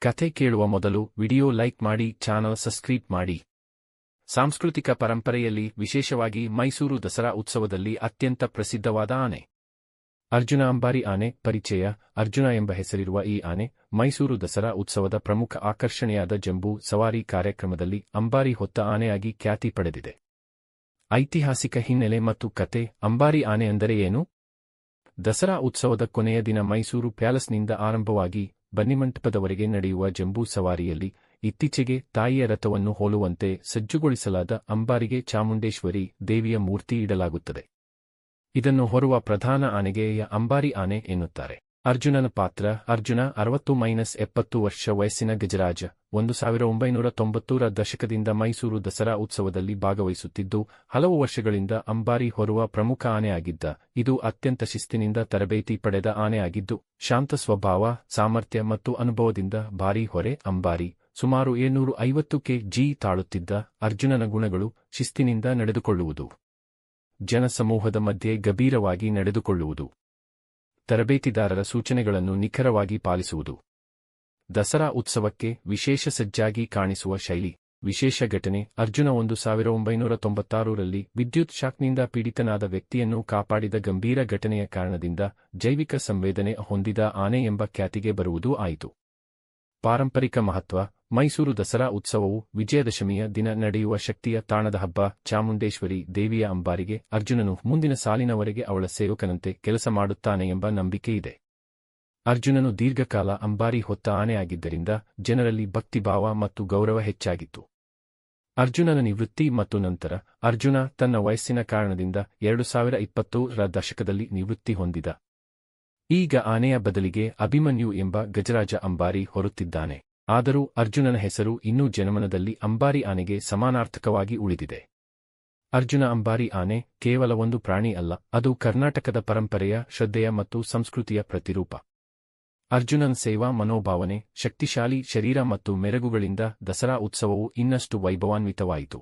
ಕಥೆ ಕೇಳುವ ಮೊದಲು ವಿಡಿಯೋ ಲೈಕ್ ಮಾಡಿ, ಚಾನಲ್ ಸಬ್ಸ್ಕ್ರೈಬ್ ಮಾಡಿ. ಸಾಂಸ್ಕೃತಿಕ ಪರಂಪರೆಯಲ್ಲಿ ವಿಶೇಷವಾಗಿ ಮೈಸೂರು ದಸರಾ ಉತ್ಸವದಲ್ಲಿ ಅತ್ಯಂತ ಪ್ರಸಿದ್ಧವಾದ ಆನೆ. ಅರ್ಜುನ ಅಂಬಾರಿ ಆನೆ ಪರಿಚಯ, ಅರ್ಜುನ ಎಂಬ ಹೆಸರಿರುವ ಈ ಆನೆ ಮೈಸೂರು ದಸರಾ ಉತ್ಸವದ ಪ್ರಮುಖ ಆಕರ್ಷಣೆಯಾದ ಜಂಬೂ ಸವಾರಿ ಕಾರ್ಯಕ್ರಮದಲ್ಲಿ ಅಂಬಾರಿ ಹೊತ್ತ ಆನೆಯಾಗಿ ಖ್ಯಾತಿ ಪಡೆದಿದೆ. ಐತಿಹಾಸಿಕ ಹಿನ್ನೆಲೆ ಮತ್ತು ಕತೆ ಅಂಬಾರಿ ಆನೆ ಅಂದರೆ ಏನು? ದಸರಾ ಉತ್ಸವದ ಕೊನೆಯ ದಿನ ಮೈಸೂರು ಪ್ಯಾಲೇಸ್ನಿಂದ ಆರಂಭವಾಗಿ ಬನ್ನಿಮಂಟಪದವರೆಗೆ ನಡೆಯುವ ಜಂಬೂ ಸವಾರಿಯಲ್ಲಿ ಇತ್ತೀಚೆಗೆ ತಾಯಿಯ ರಥವನ್ನು ಹೋಲುವಂತೆ ಸಜ್ಜುಗೊಳಿಸಲಾದ ಅಂಬಾರಿಗೆ ಚಾಮುಂಡೇಶ್ವರಿ ದೇವಿಯ ಮೂರ್ತಿ ಇಡಲಾಗುತ್ತದೆ. ಇದನ್ನು ಹೊರುವ ಪ್ರಧಾನ ಆನೆಗೆ ಅಂಬಾರಿ ಆನೆ ಎನ್ನುತ್ತಾರೆ. ಅರ್ಜುನನ ಪಾತ್ರ, ಅರ್ಜುನ ಅರವತ್ತು ಮೈನಸ್ ಎಪ್ಪತ್ತು ವರ್ಷ ವಯಸ್ಸಿನ ಗಜರಾಜ. ಒಂದು ಸಾವಿರ ಒಂಬೈನೂರ ತೊಂಬತ್ತೂರ ದಶಕದಿಂದ ಮೈಸೂರು ದಸರಾ ಉತ್ಸವದಲ್ಲಿ ಭಾಗವಹಿಸುತ್ತಿದ್ದು, ಹಲವು ವರ್ಷಗಳಿಂದ ಅಂಬಾರಿ ಹೊರುವ ಪ್ರಮುಖ ಆನೆಯಾಗಿದ್ದ ಇದು ಅತ್ಯಂತ ಶಿಸ್ತಿನಿಂದ ತರಬೇತಿ ಪಡೆದ ಆನೆಯಾಗಿದ್ದು ಶಾಂತ ಸ್ವಭಾವ, ಸಾಮರ್ಥ್ಯ ಮತ್ತು ಅನುಭವದಿಂದ ಭಾರೀ ಹೊರೆ ಅಂಬಾರಿ. ಸುಮಾರು ಏಳ್ನೂರು ಐವತ್ತು ಕೆ ಜಿ ತಾಳುತ್ತಿದ್ದ ಅರ್ಜುನನ ಗುಣಗಳು ಶಿಸ್ತಿನಿಂದ ನಡೆದುಕೊಳ್ಳುವುದು. ಜನಸಮೂಹದ ಮಧ್ಯೆ ಗಭೀರವಾಗಿ ನಡೆದುಕೊಳ್ಳುವುದು. ತರಬೇತಿದಾರರ ಸೂಚನೆಗಳನ್ನು ನಿಖರವಾಗಿ ಪಾಲಿಸುವುದು. ದಸರಾ ಉತ್ಸವಕ್ಕೆ ವಿಶೇಷ ಸಜ್ಜಾಗಿ ಕಾಣಿಸುವ ಶೈಲಿ, ವಿಶೇಷ ಘಟನೆ, ಅರ್ಜುನ ಒಂದು ಸಾವಿರ ಒಂಬೈನೂರ ತೊಂಬತ್ತಾರರಲ್ಲಿ ವಿದ್ಯುತ್ ಶಾಕ್ನಿಂದ ಪೀಡಿತನಾದ ವ್ಯಕ್ತಿಯನ್ನು ಕಾಪಾಡಿದ ಗಂಭೀರ ಘಟನೆಯ ಕಾರಣದಿಂದ ಜೈವಿಕ ಸಂವೇದನೆ ಹೊಂದಿದ ಆನೆ ಎಂಬ ಖ್ಯಾತಿಗೆ ಬರುವುದೂ ಆಯಿತು. ಪಾರಂಪರಿಕ ಮಹತ್ವ ಮೈಸೂರು ದಸರಾ ಉತ್ಸವವು ವಿಜಯದಶಮಿಯ ದಿನ ನಡೆಯುವ ಶಕ್ತಿಯ ತಾಣದ ಹಬ್ಬ. ಚಾಮುಂಡೇಶ್ವರಿ ದೇವಿಯ ಅಂಬಾರಿಗೆ ಅರ್ಜುನನು ಮುಂದಿನ ಸಾಲಿನವರೆಗೆ ಅವಳ ಸೇವಕನಂತೆ ಕೆಲಸ ಮಾಡುತ್ತಾನೆ ಎಂಬ ನಂಬಿಕೆಯಿದೆ ಅರ್ಜುನನು ದೀರ್ಘಕಾಲ ಅಂಬಾರಿ ಹೊತ್ತ ಆನೆಯಾಗಿದ್ದರಿಂದ ಜನರಲ್ಲಿ ಭಕ್ತಿಭಾವ ಮತ್ತು ಗೌರವ ಹೆಚ್ಚಾಗಿತ್ತು. ಅರ್ಜುನನ ನಿವೃತ್ತಿ ಮತ್ತು ನಂತರ ಅರ್ಜುನ ತನ್ನ ವಯಸ್ಸಿನ ಕಾರಣದಿಂದ ಎರಡು ಸಾವಿರ ಇಪ್ಪತ್ತು ದಶಕದಲ್ಲಿ ನಿವೃತ್ತಿ ಹೊಂದಿದ. ಈಗ ಆನೆಯ ಬದಲಿಗೆ ಅಭಿಮನ್ಯು ಎಂಬ ಗಜರಾಜ ಅಂಬಾರಿ ಹೊರುತ್ತಿದ್ದಾನೆ ಆದರೂ ಅರ್ಜುನನ ಹೆಸರು ಇನ್ನೂ ಜನಮನದಲ್ಲಿ ಅಂಬಾರಿ ಆನೆಗೆ ಸಮಾನಾರ್ಥಕವಾಗಿ ಉಳಿದಿದೆ. ಅರ್ಜುನ ಅಂಬಾರಿ ಆನೆ ಕೇವಲ ಒಂದು ಪ್ರಾಣಿ ಅಲ್ಲ, ಅದು ಕರ್ನಾಟಕದ ಪರಂಪರೆಯ ಶ್ರದ್ಧೆಯ ಮತ್ತು ಸಂಸ್ಕೃತಿಯ ಪ್ರತಿರೂಪ. ಅರ್ಜುನನ್ ಸೇವಾ ಮನೋಭಾವನೆ, ಶಕ್ತಿಶಾಲಿ ಶರೀರ ಮತ್ತು ಮೆರಗುಗಳಿಂದ ದಸರಾ ಉತ್ಸವವು ಇನ್ನಷ್ಟು ವೈಭವಾನ್ವಿತವಾಯಿತು.